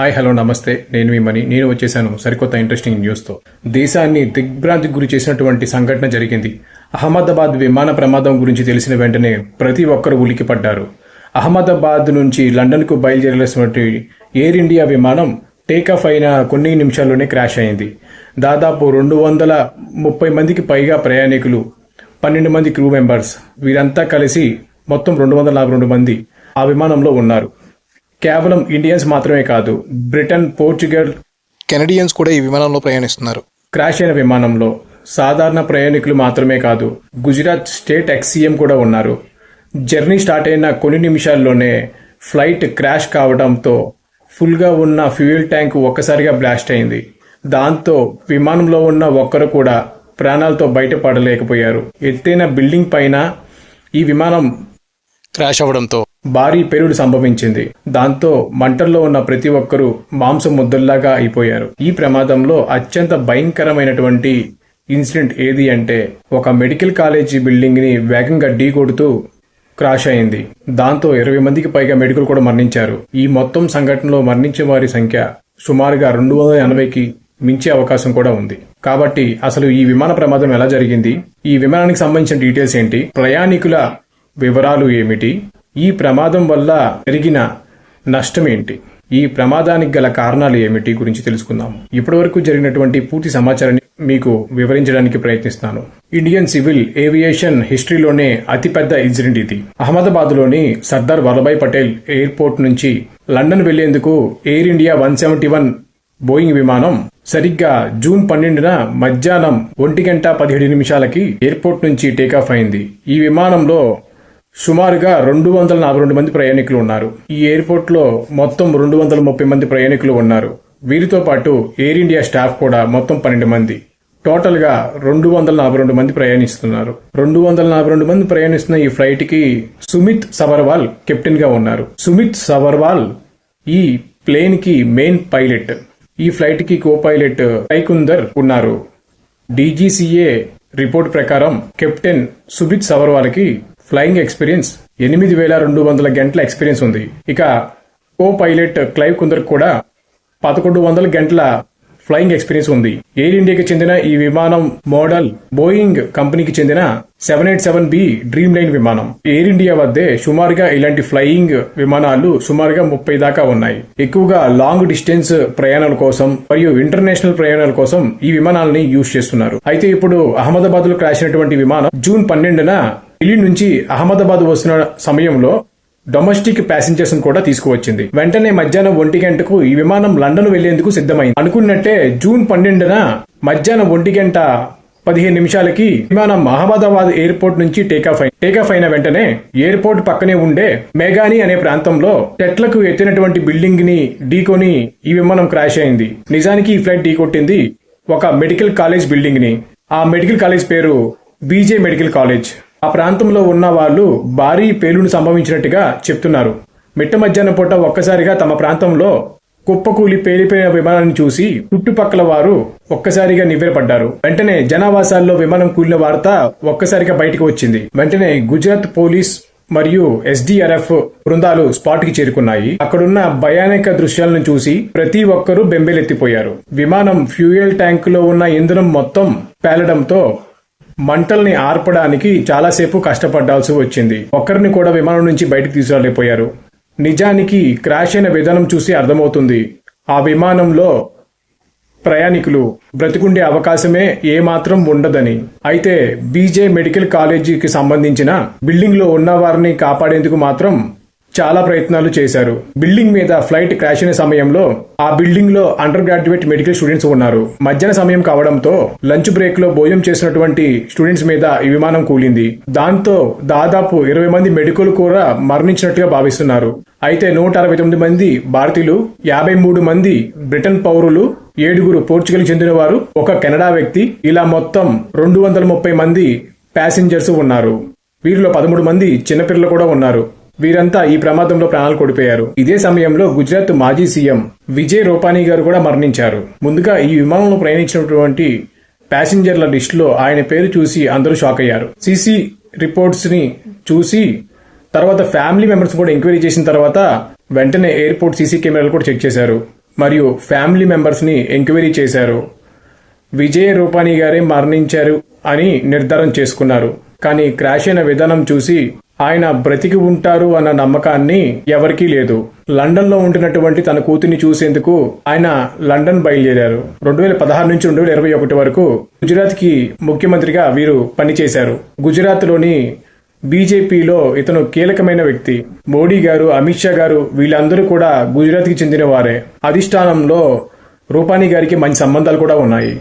Hi hello నమస్తే. నేను మీ నేను వచ్చేసాను సరికొత్త ఇంట్రెస్టింగ్ న్యూస్తో దేశాన్ని దిగ్భ్రాంతికి గురి చేసినటువంటి సంఘటన జరిగింది. అహ్మదాబాద్ విమాన ప్రమాదం గురించి తెలిసిన వెంటనే ప్రతి ఒక్కరూ ఉలికిపడ్డారు అహ్మదాబాద్ నుంచి లండన్కు బయలుదేరాల్సినటువంటి ఎయిర్ ఇండియా విమానం టేకాఫ్ అయిన కొన్ని నిమిషాల్లోనే క్రాష్ అయింది. దాదాపు రెండు వందల ముప్పై మందికి పైగా ప్రయాణికులు పన్నెండు మంది క్రూ మెంబర్స్ వీరంతా కలిసి మొత్తం రెండు వందల నలభై రెండు మంది ఆ విమానంలో ఉన్నారు. కేవలం ఇండియన్స్ మాత్రమే కాదు బ్రిటన్ పోర్చుగల్ కెనడియన్స్ కూడా ఈ విమానంలో ప్రయాణిస్తున్నారు. క్రాష్ అయిన విమానంలో సాధారణ ప్రయాణికులు మాత్రమే కాదు గుజరాత్ స్టేట్ ఎక్సీఎం కూడా ఉన్నారు. జర్నీ స్టార్ట్ అయిన కొన్ని నిమిషాల్లోనే ఫ్లైట్ క్రాష్ కావడంతో ఫుల్గా ఉన్న ఫ్యూయల్ ట్యాంక్ ఒక్కసారిగా బ్లాస్ట్ అయింది. దాంతో విమానంలో ఉన్న ఒక్కరు కూడా ప్రాణాలతో బయటపడలేకపోయారు. ఎత్తైన బిల్డింగ్ పైన ఈ విమానం క్రాష్ అవ్వడంతో భారీ పెరుడు సంభవించింది. దాంతో మంటల్లో ఉన్న ప్రతి ఒక్కరూ మాంసం ముద్దల్లాగా అయిపోయారు. ఈ ప్రమాదంలో అత్యంత భయంకరమైనటువంటి ఇన్సిడెంట్ ఏది అంటే ఒక మెడికల్ కాలేజీ బిల్డింగ్ని వేగంగా ఢీ కొడుతూ క్రాష్ అయింది. దాంతో ఇరవై మందికి పైగా మెడికల్ కూడా మరణించారు. ఈ మొత్తం సంఘటనలో మరణించే వారి సంఖ్య సుమారుగా రెండు వందల ఎనభైకి మించే అవకాశం కూడా ఉంది. కాబట్టి అసలు ఈ విమాన ప్రమాదం ఎలా జరిగింది? ఈ విమానానికి సంబంధించిన డీటెయిల్స్ ఏంటి? ప్రయాణికుల వివరాలు ఏమిటి? ఈ ప్రమాదం వల్ల జరిగిన నష్టం ఏంటి ఈ ప్రమాదానికి గల కారణాలు ఏమిటి గురించి తెలుసుకుందాం ఇప్పటివరకు జరిగినటువంటి పూర్తి సమాచారాన్ని మీకు వివరించడానికి ప్రయత్నిస్తాను. ఇండియన్ సివిల్ ఏవియేషన్ హిస్టరీలోనే అతిపెద్ద ఇన్సిడెంట్ ఇది. అహ్మదాబాద్లోని సర్దార్ వల్లభాయ్ పటేల్ ఎయిర్పోర్ట్ నుంచి London వెళ్ళేందుకు Air India one seventy one Boeing విమానం సరిగ్గా జూన్ పన్నెండున మధ్యాహ్నం ఒంటి గంట పదిహేడు నిమిషాలకి ఎయిర్పోర్ట్ నుంచి టేకాఫ్ అయింది. ఈ విమానంలో సుమారుగా రెండు వందల నలభై రెండు మంది ప్రయాణికులు ఉన్నారు. ఈ ఎయిర్పోర్ట్లో మొత్తం రెండు వందల ముప్పై మంది ప్రయాణికులు ఉన్నారు. వీరితో పాటు ఎయిర్ ఇండియా స్టాఫ్ కూడా మొత్తం పన్నెండు మంది. టోటల్గా రెండు వందల నలభై రెండు మంది ప్రయాణిస్తున్నారు. రెండు వందల నలభై రెండు మంది ప్రయాణిస్తున్న ఈ ఫ్లైట్కి సుమిత్ సబర్వాల్ కెప్టెన్గా ఉన్నారు. సుమిత్ సబర్వాల్ ఈ ప్లేన్కి మెయిన్ పైలట్. ఈ ఫ్లైట్కి కో పైలట్ టైకుందర్ ఉన్నారు. డీజీసీఏ రిపోర్ట్ ప్రకారం కెప్టెన్ సుబిత్ సబర్వాల్కి ఫ్లయింగ్ ఎక్స్పీరియన్స్. ఎనిమిది వేల రెండు వందల గంటల ఎక్స్పీరియన్స్ ఉంది. ఇక కో పైలట్ క్లైవ్ కుందర్ కూడా పదకొండు వందల గంటల ఫ్లయింగ్ ఎక్స్పీరియన్స్ ఉంది. ఎయిర్ ఇండియాకి చెందిన ఈ విమానం మోడల్ బోయింగ్ కంపెనీకి చెందిన seven eight seven B Dreamliner విమానం. ఎయిర్ ఇండియా వద్దే సుమారుగా ఇలాంటి ఫ్లయింగ్ విమానాలు సుమారుగా ముప్పై దాకా ఉన్నాయి. ఎక్కువగా లాంగ్ డిస్టెన్స్ ప్రయాణాల కోసం మరియు ఇంటర్నేషనల్ ప్రయాణాల కోసం ఈ విమానాలని యూజ్ చేస్తున్నారు. అయితే ఇప్పుడు అహ్మదాబాద్లో క్రాష్ అయినటువంటి విమానం జూన్ పన్నెండున ఢిల్లీ నుంచి అహ్మదాబాద్ వస్తున్న సమయంలో డొమెస్టిక్ ప్యాసింజర్స్ కూడా తీసుకువచ్చింది. వెంటనే మధ్యాహ్నం ఒంటి గంటకు ఈ విమానం లండన్ వెళ్ళేందుకు సిద్ధమైంది. అనుకున్నట్టే జూన్ పన్నెండున మధ్యాహ్నం ఒంటి గంట పదిహేను నిమిషాలకి విమానం అహ్మదాబాద్ ఎయిర్పోర్ట్ నుంచి టేకాఫ్ అయింది టేకాఫ్ అయిన వెంటనే ఎయిర్పోర్ట్ పక్కనే ఉండే మేఘాని అనే ప్రాంతంలో చెట్లకు ఎత్తినటువంటి బిల్డింగ్ని ఢీకొని ఈ విమానం క్రాష్ అయింది. నిజానికి ఈ ఫ్లైట్ ఢీకొట్టింది ఒక మెడికల్ కాలేజ్ బిల్డింగ్ని ఆ మెడికల్ కాలేజ్ పేరు బీజే మెడికల్ కాలేజ్. ఆ ప్రాంతంలో ఉన్న వాళ్ళు భారీ పేలుడు సంభవించినట్టుగా చెప్తున్నారు. మిట్ట మధ్యాహ్నం పూట ఒక్కసారిగా తమ ప్రాంతంలో కుప్పకూలి పేలిపోయిన విమానాన్ని చూసి చుట్టుపక్కల వారు ఒక్కసారిగా నివ్వెరపడ్డారు. వెంటనే జనావాసాల్లో విమానం కూలిన వార్త ఒక్కసారిగా బయటకు వచ్చింది. వెంటనే గుజరాత్ పోలీస్ మరియు ఎస్డీఆర్ఎఫ్ బృందాలు స్పాట్కి చేరుకున్నాయి. అక్కడున్న భయానక దృశ్యాలను చూసి ప్రతి ఒక్కరూ బెంబేలెత్తిపోయారు. విమానం ఫ్యూయల్ ట్యాంక్లో ఉన్న ఇంధనం మొత్తం పేలడంతో మంటల్ని ఆర్పడానికి చాలాసేపు కష్టపడాల్సి వచ్చింది. ఒక్కరిని కూడా విమానం నుంచి బయటకు తీసుకురాలేకపోయారు. నిజానికి క్రాష్ అయిన విధానం చూసి అర్థమవుతుంది. ఆ విమానంలో ప్రయాణికులు బ్రతికుండే అవకాశమే ఏమాత్రం ఉండదని. అయితే బీజే మెడికల్ కాలేజీకి సంబంధించిన బిల్డింగ్లో ఉన్న వారిని కాపాడేందుకు మాత్రం చాలా ప్రయత్నాలు చేశారు. బిల్డింగ్ మీద ఫ్లైట్ క్రాష్ అయిన సమయంలో ఆ బిల్డింగ్లో అండర్ గ్రాడ్యుయేట్ మెడికల్ స్టూడెంట్స్ ఉన్నారు. మధ్యాహ్న సమయం కావడంతో లంచ్ బ్రేక్లో భోజనం చేసినటువంటి స్టూడెంట్స్ మీద ఈ విమానం కూలింది. దాంతో దాదాపు ఇరవై మంది మెడికల్ కూడా మరణించినట్టుగా భావిస్తున్నారు. అయితే నూట అరవై తొమ్మిది మంది భారతీయులు యాభై మూడు మంది బ్రిటన్ పౌరులు ఏడుగురు పోర్చుగల్ చెందినవారు ఒక కెనడా వ్యక్తి ఇలా మొత్తం రెండు వందల ముప్పై మంది ప్యాసింజర్స్ ఉన్నారు. వీరిలో పదమూడు మంది చిన్నపిల్లలు కూడా ఉన్నారు. వీరంతా ఈ ప్రమాదంలో ప్రాణాలు కోల్పోయారు. ఇదే సమయంలో గుజరాత్ మాజీ సీఎం విజయ్ రూపానీ గారు కూడా మరణించారు. ముందుగా ఈ విమానంలో ప్రయాణించినటువంటి ప్యాసింజర్ల లిస్టులో ఆయన పేరు చూసి అందరూ షాక్ అయ్యారు. సీసీ రిపోర్ట్స్ని చూసి తర్వాత ఫ్యామిలీ మెంబర్స్ కూడా ఎంక్వైరీ చేసిన తర్వాత వెంటనే ఎయిర్పోర్ట్ సీసీ కెమెరాలు కూడా చెక్ చేశారు. మరియు ఫ్యామిలీ మెంబర్స్ని ఎంక్వైరీ చేశారు. విజయ్ రూపానీ గారే మరణించారు అని నిర్ధారణ చేసుకున్నారు. కానీ క్రాష్ అయిన విధానం చూసి ఆయన బ్రతికి ఉంటారు అన్న నమ్మకాన్ని ఎవరికీ లేదు. లండన్లో ఉంటున్నటువంటి తన కూతుర్ని చూసేందుకు ఆయన లండన్ బయలుదేరారు. రెండు వేల పదహారు నుంచి రెండు వేల ఇరవై ఒకటి వరకు గుజరాత్కి ముఖ్యమంత్రిగా వీరు పనిచేశారు. గుజరాత్లోని బీజేపీలో ఇతను కీలకమైన వ్యక్తి. మోడీ గారు అమిత్ షా గారు వీళ్ళందరూ కూడా గుజరాత్కి చెందిన వారే అధిష్టానంలో రూపానీ గారికి మంచి సంబంధాలు కూడా ఉన్నాయి.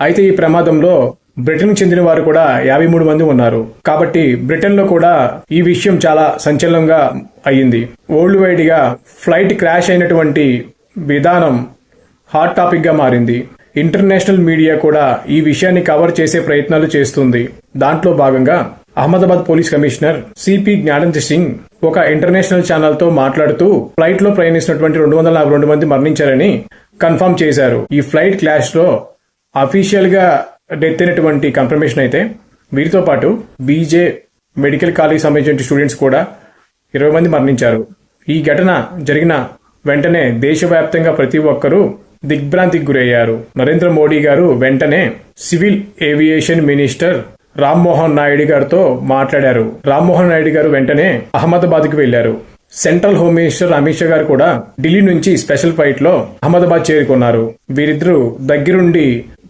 అయితే ఈ ప్రమాదంలో బ్రిటన్కు చెందిన వారు కూడా యాభై మూడు మంది ఉన్నారు. కాబట్టి బ్రిటన్లో కూడా ఈ విషయం చాలా సంచలనంగా అయ్యింది. వరల్డ్ వైడ్గా ఫ్లైట్ క్రాష్ అయినటువంటి విధానం హాట్ టాపిక్గా మారింది. ఇంటర్నేషనల్ మీడియా కూడా ఈ విషయాన్ని కవర్ చేసే ప్రయత్నాలు చేస్తుంది. దాంట్లో భాగంగా Ahmedabad police commissioner CP Gyanand Singh ఒక ఇంటర్నేషనల్ ఛానల్తో మాట్లాడుతూ ఫ్లైట్లో ప్రయాణిస్తున్నటువంటి రెండు వందల నలభై రెండు మంది మరణించారని కన్ఫర్మ్ చేశారు. ఈ ఫ్లైట్ క్లాష్లో అఫీషియల్గా డెత్ అయినటువంటి కన్ఫర్మేషన్ అయితే వీరితో పాటు బీజే మెడికల్ కాలేజ్ సంబంధించిన స్టూడెంట్స్ కూడా ఇరవై మంది మరణించారు. ఈ ఘటన జరిగిన వెంటనే దేశవ్యాప్తంగా ప్రతి ఒక్కరూ దిగ్భ్రాంతికి గురయ్యారు. నరేంద్ర మోడీ గారు వెంటనే civil aviation minister Rammohan Naidu గారితో మాట్లాడారు. రామ్మోహన్ నాయుడు గారు వెంటనే అహ్మదాబాద్కు వెళ్ళారు central home minister Amit Shah garu కూడా ఢిల్లీ నుంచి స్పెషల్ ఫ్లైట్లో అహ్మదాబాద్ చేరుకున్నారు. వీరిద్దరూ దగ్గరుండి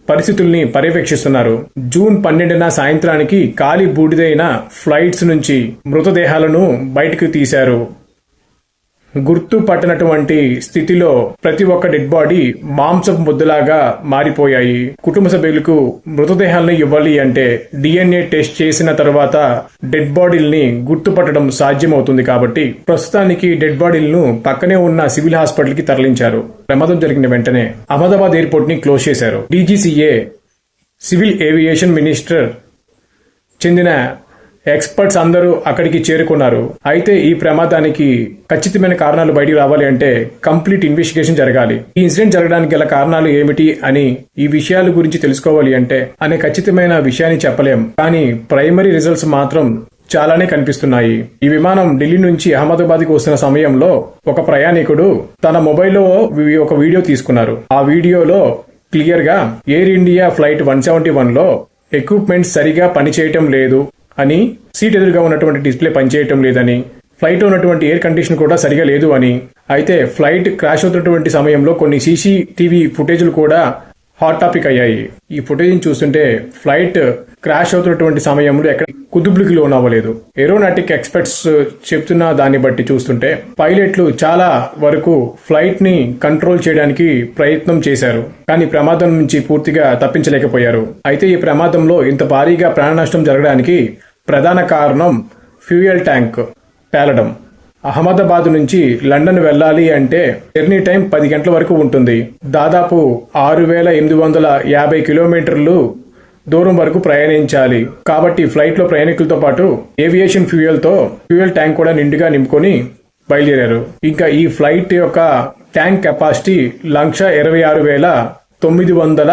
పరిస్థితుల్ని పర్యవేక్షిస్తున్నారు. జూన్ పన్నెండున సాయంత్రానికి కాలి బూడిదైన ఫ్లైట్స్ నుంచి మృతదేహాలను బయటకు తీశారు. గుర్తుపట్టనటువంటి స్థితిలో ప్రతి ఒక్క డెడ్ బాడీ మాంసపు ముద్దలాగా మారిపోయాయి. కుటుంబ సభ్యులకు మృతదేహాలను ఇవ్వాలి అంటే డిఎన్ఏ టెస్ట్ చేసిన తర్వాత డెడ్ బాడీల్ని గుర్తుపట్టడం సాధ్యమవుతుంది కాబట్టి ప్రస్తుతానికి డెడ్ బాడీలను పక్కనే ఉన్న సివిల్ హాస్పిటల్కి తరలించారు. ప్రమాదం జరిగిన వెంటనే అహ్మదాబాద్ ఎయిర్పోర్ట్ని క్లోజ్ చేశారు. డీజీసీఏ సివిల్ ఏవియేషన్ మినిస్టర్ చెందిన ఎక్స్పర్ట్స్ అందరూ అక్కడికి చేరుకున్నారు. అయితే ఈ ప్రమాదానికి ఖచ్చితమైన కారణాలు బయటికి రావాలి అంటే కంప్లీట్ ఇన్వెస్టిగేషన్ జరగాలి. ఈ ఇన్సిడెంట్ జరగడానికి గల కారణాలు ఏమిటి అని ఈ విషయాల గురించి తెలుసుకోవాలి అంటే అనే ఖచ్చితమైన విషయాన్ని చెప్పలేం. కానీ ప్రైమరీ రిజల్ట్స్ మాత్రం చాలానే కనిపిస్తున్నాయి. ఈ విమానం ఢిల్లీ నుంచి అహ్మదాబాద్కి వస్తున్న సమయంలో ఒక ప్రయాణికుడు తన మొబైల్లో ఒక వీడియో తీసుకున్నారు. ఆ వీడియోలో క్లియర్గా Air India flight one seventy వన్లో ఎక్విప్మెంట్ సరిగా పనిచేయటం లేదు. అని సీట్ ఎదురుగా ఉన్నటువంటి డిస్ప్లే పనిచేయటం లేదని ఫ్లైట్ ఉన్నటువంటి ఎయిర్ కండిషన్ కూడా సరిగా లేదు అని. అయితే ఫ్లైట్ క్రాష్ అవుతున్నటువంటి సమయంలో కొన్ని సీసీ టీవీ ఫుటేజ్లు కూడా హాట్ టాపిక్ అయ్యాయి. ఈ ఫుటేజ్ చూస్తుంటే ఫ్లైట్ క్రాష్ అవుతున్నటువంటి సమయంలో ఎక్కడ కుదుపులకి లోన్ అవ్వలేదు ఏరోనాటిక్ ఎక్స్పర్ట్స్ చెప్తున్న దాన్ని బట్టి చూస్తుంటే పైలట్లు చాలా వరకు ఫ్లైట్ని కంట్రోల్ చేయడానికి ప్రయత్నం చేశారు కానీ ప్రమాదం నుంచి పూర్తిగా తప్పించలేకపోయారు. అయితే ఈ ప్రమాదంలో ఇంత భారీగా ప్రాణ నష్టం జరగడానికి ప్రధాన కారణం ఫ్యూయల్ ట్యాంక్ పేలడం. అహ్మదాబాద్ నుంచి లండన్ వెళ్ళాలి అంటే జర్నీ టైం పది గంటల వరకు ఉంటుంది. దాదాపు ఆరు వేల ఎనిమిది వందల యాభై కిలోమీటర్లు దూరం వరకు ప్రయాణించాలి. కాబట్టి ఫ్లైట్లో ప్రయాణికులతో పాటు ఏవియేషన్ ఫ్యూయల్తో ఫ్యూయల్ ట్యాంక్ కూడా నిండుగా నింపుకొని బయలుదేరారు. ఇంకా ఈ ఫ్లైట్ యొక్క ట్యాంక్ కెపాసిటీ లక్ష ఇరవై ఆరు వేల తొమ్మిది వందల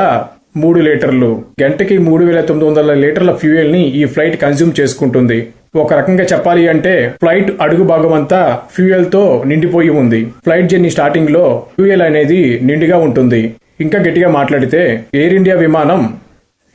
మూడు లీటర్లు. గంటకి మూడు వేల తొమ్మిది వందల లీటర్ల ఫ్యూయల్ని ఈ ఫ్లైట్ కన్జ్యూమ్ చేసుకుంటుంది. ఒక రకంగా చెప్పాలి అంటే ఫ్లైట్ అడుగు భాగం అంతా ఫ్యూయల్తో నిండిపోయి ఉంది. ఫ్లైట్ జర్నీ స్టార్టింగ్లో ఫ్యూయల్ అనేది నిండుగా ఉంటుంది. ఇంకా గట్టిగా మాట్లాడితే ఎయిర్ ఇండియా విమానం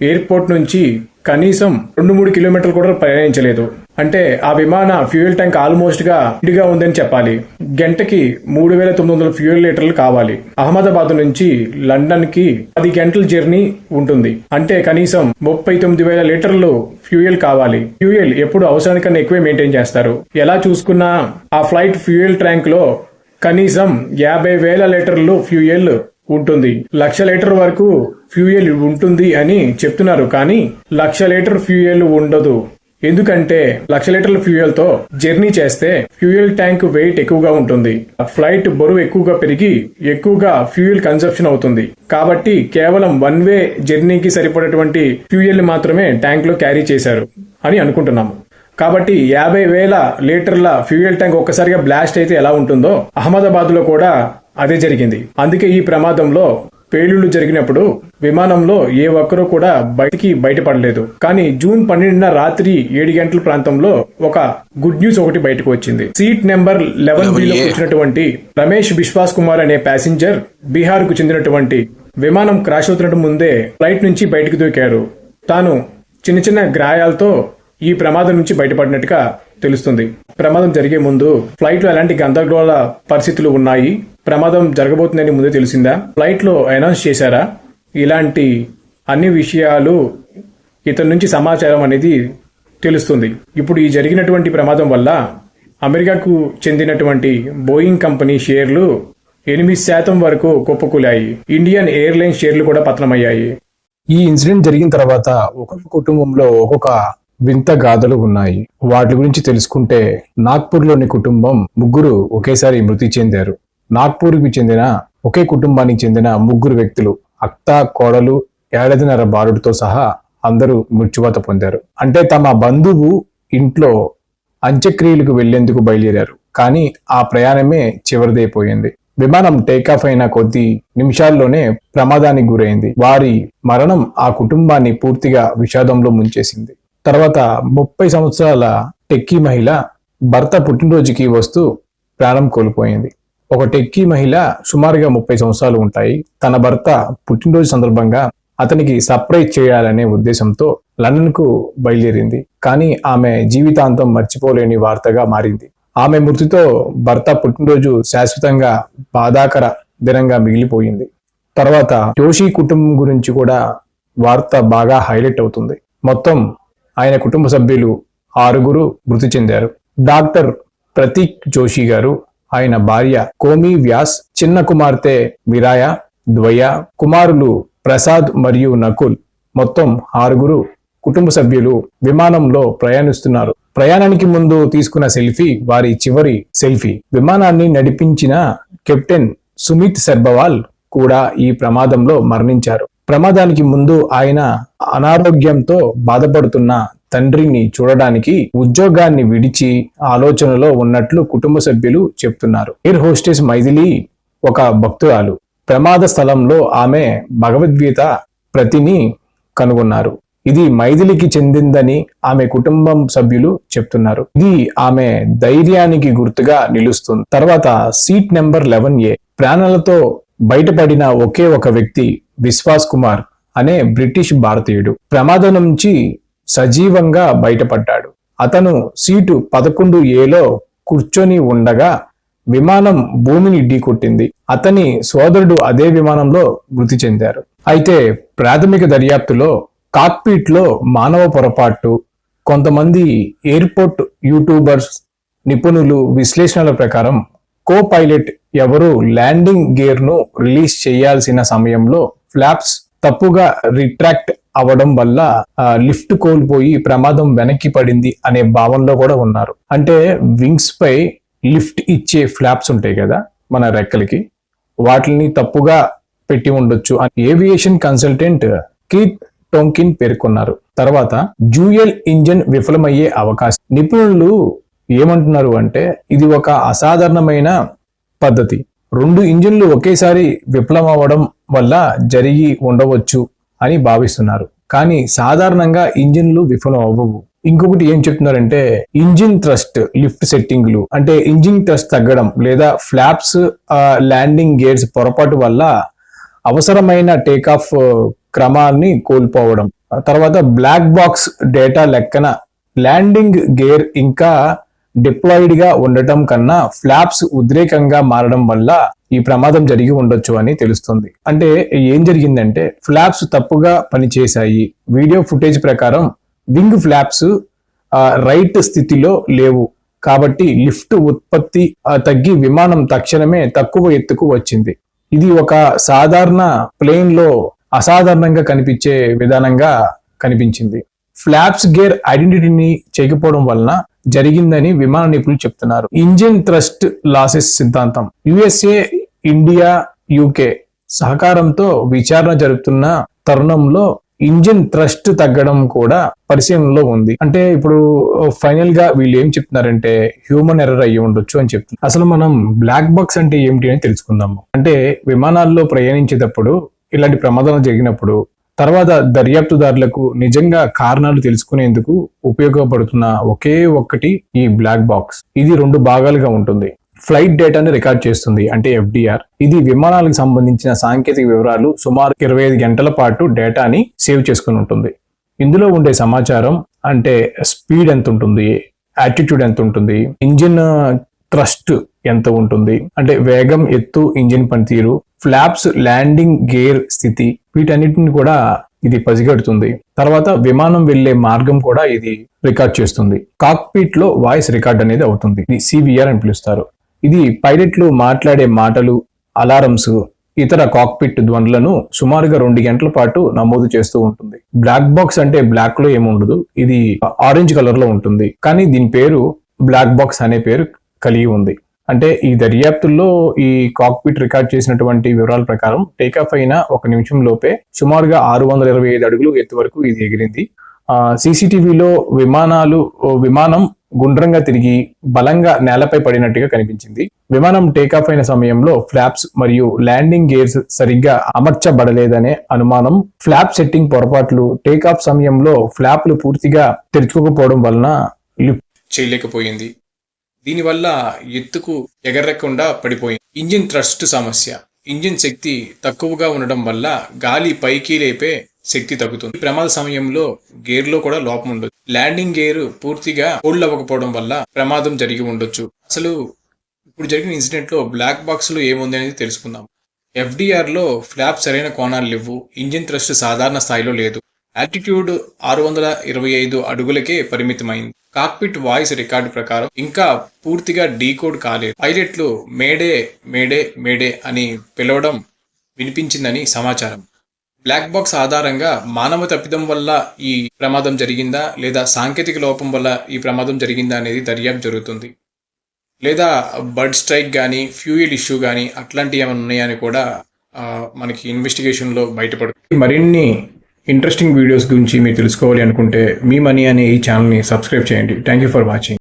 ఎయిర్పోర్ట్ నుంచి కనీసం రెండు మూడు కిలోమీటర్లు కూడా ప్రయాణించలేదు. అంటే ఆ విమాన ఫ్యూయల్ ట్యాంక్ ఆల్మోస్ట్గా నిండుగా ఉందని చెప్పాలి. గంటకి మూడు వేల తొమ్మిది వందల ఫ్యూయల్ లీటర్లు కావాలి. అహ్మదాబాద్ నుంచి లండన్కి పది గంటల జర్నీ ఉంటుంది. అంటే కనీసం ముప్పై తొమ్మిది వేల లీటర్లు ఫ్యూయల్ కావాలి. ఫ్యూయల్ ఎప్పుడు అవసరానికన్నా ఎక్కువే మెయింటైన్ చేస్తారు. ఎలా చూసుకున్నా ఆ ఫ్లైట్ ఫ్యూయల్ ట్యాంక్లో కనీసం యాభై వేల లీటర్లు ఫ్యూయల్ ఉంటుంది. లక్ష లీటర్ వరకు ఫ్యూయల్ ఉంటుంది అని చెప్తున్నారు. కానీ లక్ష లీటర్ ఫ్యూయల్ ఉండదు. ఎందుకంటే లక్ష లీటర్ల ఫ్యూయల్తో జర్నీ చేస్తే ఫ్యూయల్ ట్యాంక్ వెయిట్ ఎక్కువగా ఉంటుంది. ఫ్లైట్ బరువు ఎక్కువగా పెరిగి ఎక్కువగా ఫ్యూయల్ కన్సప్షన్ అవుతుంది. కాబట్టి కేవలం వన్ వే జర్నీకి సరిపడేటువంటి ఫ్యూయల్ మాత్రమే ట్యాంక్లో క్యారీ చేశారు అని అనుకుంటున్నాము. కాబట్టి యాభై వేల లీటర్ల ఫ్యూయల్ ట్యాంక్ ఒక్కసారిగా బ్లాస్ట్ అయితే ఎలా ఉంటుందో అహ్మదాబాద్లో కూడా అదే జరిగింది. అందుకే ఈ ప్రమాదంలో పేలుళ్ళు జరిగినప్పుడు విమానంలో ఏ ఒక్కరూ కూడా బయటికి బయటపడలేదు. కానీ జూన్ పన్నెండున రాత్రి ఏడు గంటల ప్రాంతంలో ఒక గుడ్ న్యూస్ ఒకటి బయటకు వచ్చింది. సీట్ నెంబర్ లెవెన్ కూర్చున్నటువంటి రమేష్ విశ్వాస్ కుమార్ అనే ప్యాసింజర్ బీహార్కు చెందినటువంటి విమానం క్రాష్ అవుతున్నట్టు ముందే ఫ్లైట్ నుంచి బయటకు దూకారు. తాను చిన్న చిన్న గాయాలతో ఈ ప్రమాదం నుంచి బయటపడినట్టుగా తెలుస్తుంది. ప్రమాదం జరిగే ముందు ఫ్లైట్లో ఎలాంటి గందరగోళ పరిస్థితులు ఉన్నాయి? ప్రమాదం జరగబోతుందని ముందే తెలిసిందా? ఫ్లైట్లో అనౌన్స్ చేశారా? ఇలాంటి అన్ని విషయాలు ఇతని నుంచి సమాచారం అనేది తెలుస్తుంది. ఇప్పుడు ఈ జరిగినటువంటి ప్రమాదం వల్ల అమెరికాకు చెందినటువంటి బోయింగ్ కంపెనీ షేర్లు ఎనిమిది శాతం వరకు కుప్పకూలాయి. ఇండియన్ ఎయిర్లైన్స్ షేర్లు కూడా పతనమయ్యాయి. ఈ ఇన్సిడెంట్ జరిగిన తర్వాత ఒక్కొక్క కుటుంబంలో ఒక్కొక్క వింత గాథలు ఉన్నాయి. వాటి గురించి తెలుసుకుంటే నాగ్పూర్లోని కుటుంబం ముగ్గురు ఒకేసారి మృతి చెందారు. నాగ్పూర్కి చెందిన ఒకే కుటుంబానికి చెందిన ముగ్గురు వ్యక్తులు అత్త కోడలు ఏడాదిన్నర బాలుడితో సహా అందరూ మృత్యువాత పొందారు. అంటే తమ బంధువు ఇంట్లో అంత్యక్రియలకు వెళ్ళేందుకు బయలుదేరారు. కానీ ఆ ప్రయాణమే చివరిదైపోయింది. విమానం టేకాఫ్ అయిన కొద్ది నిమిషాల్లోనే ప్రమాదానికి గురైంది. వారి మరణం ఆ కుటుంబాన్ని పూర్తిగా విషాదంలో ముంచేసింది. తర్వాత ముప్పై సంవత్సరాల టెక్కీ మహిళ భర్త పుట్టినరోజుకి వస్తూ ప్రాణం కోల్పోయింది. ఒక టెక్కీ మహిళ సుమారుగా ముప్పై సంవత్సరాలు ఉంటాయి. తన భర్త పుట్టినరోజు సందర్భంగా అతనికి సర్ప్రైజ్ చేయాలనే ఉద్దేశంతో లండన్కు బయలుదేరింది. కానీ ఆమె జీవితాంతం మర్చిపోలేని వార్తగా మారింది. ఆమె మృతితో భర్త పుట్టినరోజు శాశ్వతంగా బాధాకర దినంగా మిగిలిపోయింది. తర్వాత జోషి కుటుంబం గురించి కూడా వార్త బాగా హైలైట్ అవుతుంది. మొత్తం ఆయన కుటుంబ సభ్యులు ఆరుగురు మృతి చెందారు. డాక్టర్ ప్రతీక్ జోషి గారు ఆయన భార్య కోమి వ్యాస్ చిన్న కుమార్తె మిరాయ ద్వయ కుమారులు ప్రసాద్ మరియు నకుల్ మొత్తం ఆరుగురు కుటుంబ సభ్యులు విమానంలో ప్రయాణిస్తున్నారు. ప్రయాణానికి ముందు తీసుకున్న సెల్ఫీ వారి చివరి సెల్ఫీ. విమానాన్ని నడిపించిన కెప్టెన్ సుమిత్ సర్బవాల్ కూడా ఈ ప్రమాదంలో మరణించారు. ప్రమాదానికి ముందు ఆయన అనారోగ్యంతో బాధపడుతున్న తండ్రిని చూడడానికి ఉద్యోగాన్ని విడిచి ఆలోచనలో ఉన్నట్లు కుటుంబ సభ్యులు చెప్తున్నారు. ఎయిర్ హోస్టెస్ మైథిలి ఒక భక్తురాలు. ప్రమాద స్థలంలో ఆమె భగవద్గీత ప్రతిని కనుగొన్నారు. ఇది మైథిలికి చెందిందని ఆమె కుటుంబం సభ్యులు చెప్తున్నారు. ఇది ఆమె ధైర్యానికి గుర్తుగా నిలుస్తుంది. తర్వాత సీట్ నెంబర్ లెవెన్ ఏ ప్రాణాలతో బయటపడిన ఒకే ఒక వ్యక్తి విశ్వాస్ కుమార్ అనే బ్రిటిష్ భారతీయుడు. ప్రమాదం నుంచి సజీవంగా బయటపడ్డాడు. అతను సీటు పదకొండు ఏలో కూర్చొని ఉండగా విమానం భూమిని ఢీకొట్టింది. అతని సోదరుడు అదే విమానంలో మృతి చెందారు. అయితే ప్రాథమిక దర్యాప్తులో కాక్పీట్లో మానవ పొరపాటు కొంతమంది ఎయిర్పోర్ట్ యూట్యూబర్స్ నిపుణులు విశ్లేషణల ప్రకారం కో పైలట్ ఎవరు ల్యాండింగ్ గేర్ను రిలీజ్ చేయాల్సిన సమయంలో ఫ్లాప్స్ తప్పుగా రిట్రాక్ట్ అవ్వడం వల్ల లిఫ్ట్ కోల్పోయి ప్రమాదం వెనక్కి పడింది అనే భావనలో కూడా ఉన్నారు. అంటే వింగ్స్ పై లిఫ్ట్ ఇచ్చే ఫ్లాప్స్ ఉంటాయి కదా మన రెక్కలకి. వాటిని తప్పుగా పెట్టి ఉండొచ్చు అని ఏవియేషన్ కన్సల్టెంట్ కీత్ టోంకిన్ పేర్కొన్నారు. తర్వాత డ్యూయల్ ఇంజన్ విఫలమయ్యే అవకాశం. నిపుణులు ఏమంటున్నారు అంటే ఇది ఒక అసాధారణమైన పద్ధతి. రెండు ఇంజిన్లు ఒకేసారి విఫలం అవ్వడం వల్ల జరిగి ఉండవచ్చు అని భావిస్తున్నారు. కానీ సాధారణంగా ఇంజిన్లు విఫలం అవ్వవు ఇంకొకటి ఏం చెప్తున్నారంటే ఇంజిన్ థ్రస్ట్ లిఫ్ట్ సెట్టింగ్లు అంటే ఇంజిన్ థ్రస్ట్ తగ్గడం లేదా ఫ్లాప్స్ ల్యాండింగ్ గేర్స్ పొరపాటు వల్ల అవసరమైన టేక్ ఆఫ్ క్రమాన్ని కోల్పోవడం. తర్వాత బ్లాక్ బాక్స్ డేటా లెక్కన ల్యాండింగ్ గేర్ ఇంకా డిప్లాయిడ్గా ఉండటం కన్నా ఫ్లాప్స్ ఉద్రేకంగా మారడం వల్ల ఈ ప్రమాదం జరిగి ఉండొచ్చు అని తెలుస్తుంది. అంటే ఏం జరిగిందంటే ఫ్లాప్స్ తప్పుగా పనిచేశాయి. వీడియో ఫుటేజ్ ప్రకారం వింగ్ ఫ్లాప్స్ రైట్ స్థితిలో లేవు. కాబట్టి లిఫ్ట్ ఉత్పత్తి తగ్గి విమానం తక్షణమే తక్కువ ఎత్తుకు వచ్చింది. ఇది ఒక సాధారణ ప్లేన్లో అసాధారణంగా కనిపించే విధానంగా కనిపించింది. ఫ్లాప్స్ గేర్ ఐడెంటిటీని చేయకపోవడం వలన జరిగిందని విమాన నిపుణులు చెప్తున్నారు. ఇంజిన్ థ్రస్ట్ లాసెస్ సిద్ధాంతం. యుఎస్ఏ ఇండియా యూకే సహకారంతో విచారణ జరుపుతున్న తరుణంలో ఇంజిన్ థ్రస్ట్ తగ్గడం కూడా పరిశీలనలో ఉంది. అంటే ఇప్పుడు ఫైనల్గా వీళ్ళు ఏం చెప్తున్నారంటే హ్యూమన్ ఎర్రర్ అయ్యి ఉండొచ్చు అని చెప్తున్నారు. అసలు మనం బ్లాక్ బాక్స్ అంటే ఏమిటి అని తెలుసుకుందాము. అంటే విమానాల్లో ప్రయాణించేటప్పుడు ఇలాంటి ప్రమాదాలు జరిగినప్పుడు తర్వాత దర్యాప్తుదారులకు నిజంగా కారణాలు తెలుసుకునేందుకు ఉపయోగపడుతున్న ఒకే ఒక్కటి ఈ బ్లాక్ బాక్స్ ఇది రెండు భాగాలుగా ఉంటుంది. ఫ్లైట్ డేటాని రికార్డ్ చేస్తుంది అంటే ఎఫ్డిఆర్ ఇది విమానాలకు సంబంధించిన సాంకేతిక వివరాలు సుమారు ఇరవై ఐదు గంటల పాటు డేటాని సేవ్ చేసుకుని ఉంటుంది. ఇందులో ఉండే సమాచారం అంటే స్పీడ్ ఎంత ఉంటుంది యాటిట్యూడ్ ఎంత ఉంటుంది ఇంజిన్ థ్రస్ట్ ఎంత ఉంటుంది? అంటే వేగం ఎత్తు ఇంజిన్ పనితీరు ఫ్లాప్స్ ల్యాండింగ్ గేర్ స్థితి వీటన్నిటిని కూడా ఇది పసిగడుతుంది. తర్వాత విమానం వెళ్ళే మార్గం కూడా ఇది రికార్డ్ చేస్తుంది. కాక్పీట్లో వాయిస్ రికార్డ్ అనేది అవుతుంది. ఇది సివిఆర్ అని పిలుస్తారు. ఇది పైలట్లు మాట్లాడే మాటలు అలారమ్స్ ఇతర కాక్పిట్ ధ్వనులను సుమారుగా రెండు గంటల పాటు నమోదు చేస్తూ ఉంటుంది. బ్లాక్ బాక్స్ అంటే బ్లాక్లో ఏముండదు ఇది ఆరెంజ్ కలర్లో ఉంటుంది. కానీ దీని పేరు బ్లాక్ బాక్స్ అనే పేరు కలిగి ఉంది. అంటే ఈ దర్యాప్తుల్లో ఈ కాక్పిట్ రికార్డ్ చేసినటువంటి వివరాల ప్రకారం టేకాఫ్ అయిన ఒక నిమిషం లోపే సుమారుగా ఆరు వందల ఇరవై ఐదు అడుగులు ఎత్తు వరకు ఇది ఎగిరింది. సీసీటీవీలో విమానాలు విమానం గుండ్రంగా తిరిగి బలంగా నేలపై పడినట్టుగా కనిపించింది. విమానం టేకాఫ్ అయిన సమయంలో ఫ్లాప్స్ మరియు ల్యాండింగ్ గేర్స్ సరిగ్గా అమర్చబడలేదనే అనుమానం ఫ్లాప్ సెట్టింగ్ పొరపాట్లు టేకాఫ్ సమయంలో ఫ్లాప్లు పూర్తిగా తెరుచుకోకపోవడం వలన లిఫ్ట్ చేయలేకపోయింది. దీనివల్ల ఎత్తుకు ఎగరకుండా పడిపోయింది. ఇంజిన్ థ్రస్ట్ సమస్య. ఇంజిన్ శక్తి తక్కువగా ఉండడం వల్ల గాలి పైకి లేపే శక్తి తగ్గుతుంది. ప్రమాద సమయంలో గేర్లో కూడా లోపం ఉండొచ్చు. ల్యాండింగ్ గేర్ పూర్తిగా హోల్డ్ అవ్వకపోవడం వల్ల ప్రమాదం జరిగి ఉండొచ్చు. అసలు ఇప్పుడు జరిగిన ఇన్సిడెంట్లో బ్లాక్ బాక్స్లో ఏముంది అనేది తెలుసుకుందాం. ఎఫ్డిఆర్లో ఫ్లాప్ సరైన కోణాలు లేవు. ఇంజిన్ థ్రస్ట్ సాధారణ స్థాయిలో లేదు. ఆటిట్యూడ్ ఆరు వందల ఇరవై ఐదు అడుగులకే పరిమితమైంది. కాక్పిట్ వాయిస్ రికార్డు ప్రకారం ఇంకా పూర్తిగా డీకోడ్ కాలేదు. పైలట్లు మేడే మేడే మేడే అని పిలవడం వినిపించిందని సమాచారం. బ్లాక్ బాక్స్ ఆధారంగా మానవ తప్పిదం వల్ల ఈ ప్రమాదం జరిగిందా లేదా సాంకేతిక లోపం వల్ల ఈ ప్రమాదం జరిగిందా అనేది దర్యాప్తు జరుగుతుంది. లేదా బర్డ్ స్ట్రైక్ కానీ ఫ్యూయల్ ఇష్యూ కానీ అట్లాంటివి ఏమైనా ఉన్నాయని కూడా మనకి ఇన్వెస్టిగేషన్లో బయటపడుతుంది. మరిన్ని ఇంట్రెస్టింగ్ వీడియోస్ గురించి మీరు తెలుసుకోవాలి అనుకుంటే మీ మనీ అనే ఈ ఛానల్ని సబ్స్క్రైబ్ చేయండి. Thank you for watching